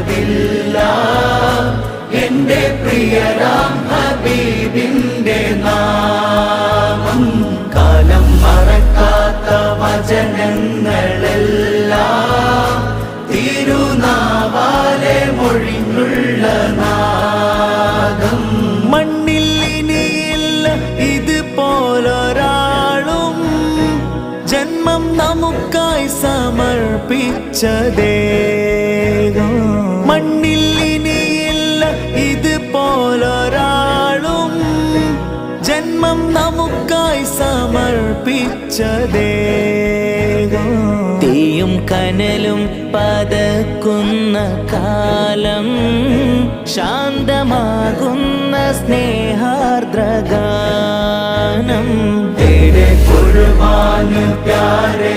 മറക്കാത്തതില്ല എന്റെ പ്രിയരാം ഹബീബിന്റെ നാമം. കാലം മറക്കാത്ത വചനങ്ങളെല്ലാം തിരുനാവാലെ മൊഴിഞ്ഞുള്ള നാദം മണ്ണിൽ ഇനിയില്ല ഇതുപോലൊരാളും. ജന്മം നമുക്കായി സമർപ്പിച്ചതേകം മണ്ണിൽ ഇതുപോലൊരാളും. ജന്മം നമുക്കായി സമർപ്പിച്ചതേ തീയും കനലും പതക്കുന്ന കാലം. ശാന്തമാകുന്ന സ്നേഹാർദ്രഗാനം. തേരെ കുർബാൻ പ്യാരെ